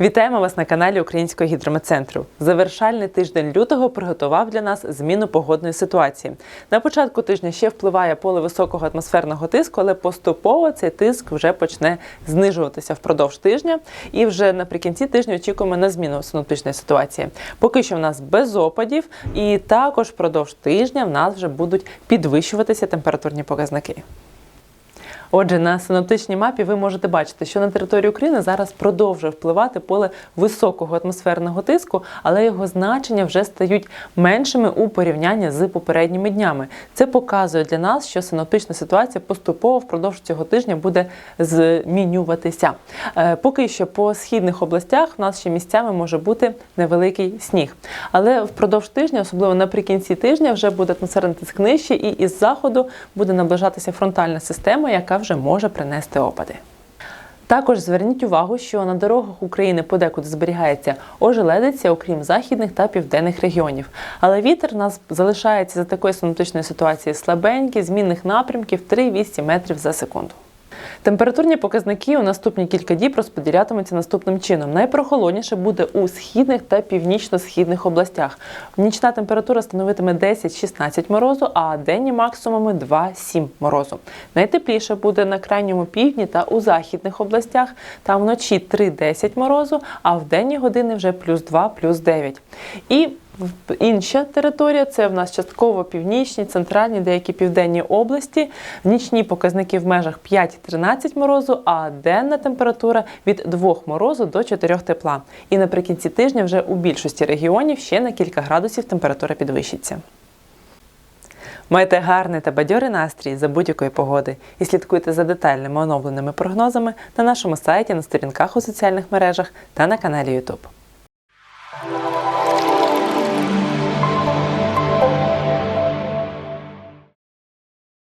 Вітаємо вас на каналі Українського гідрометцентру. Завершальний тиждень лютого приготував для нас зміну погодної ситуації. На початку тижня ще впливає поле високого атмосферного тиску, але поступово цей тиск вже почне знижуватися впродовж тижня. І вже наприкінці тижня очікуємо на зміну синоптичної ситуації. Поки що в нас без опадів, і також впродовж тижня в нас вже будуть підвищуватися температурні показники. Отже, на синоптичній мапі ви можете бачити, що на території України зараз продовжує впливати поле високого атмосферного тиску, але його значення вже стають меншими у порівнянні з попередніми днями. Це показує для нас, що синоптична ситуація поступово впродовж цього тижня буде змінюватися. Е, Поки що по східних областях в нас ще місцями може бути невеликий сніг. Але впродовж тижня, особливо наприкінці тижня, вже буде атмосферний тиск нижче, і із заходу буде наближатися фронтальна система, яка вже може принести опади. Також зверніть увагу, що на дорогах України подекуди зберігається ожеледиця, окрім західних та південних регіонів. Але вітер у нас залишається за такої синоптичної ситуації слабенький, змінних напрямків 3-8 метрів за секунду. Температурні показники у наступні кілька діб розподілятимуться наступним чином. Найпрохолодніше буде у східних та північно-східних областях. Нічна температура становитиме 10-16 морозу, а денні максимуми 2-7 морозу. Найтепліше буде на крайньому півдні та у західних областях. Там вночі 3-10 морозу, а в денні години вже плюс 2, плюс 9. І Інша територія це в нас частково північні, центральні, деякі південні області. Нічні показники в межах 5-13 морозу, а денна температура від 2 морозу до 4 тепла. І наприкінці тижня вже у більшості регіонів ще на кілька градусів температура підвищиться. Майте гарний та бадьорий настрій за будь-якої погоди і слідкуйте за детальними оновленими прогнозами на нашому сайті, на сторінках у соціальних мережах та на каналі YouTube.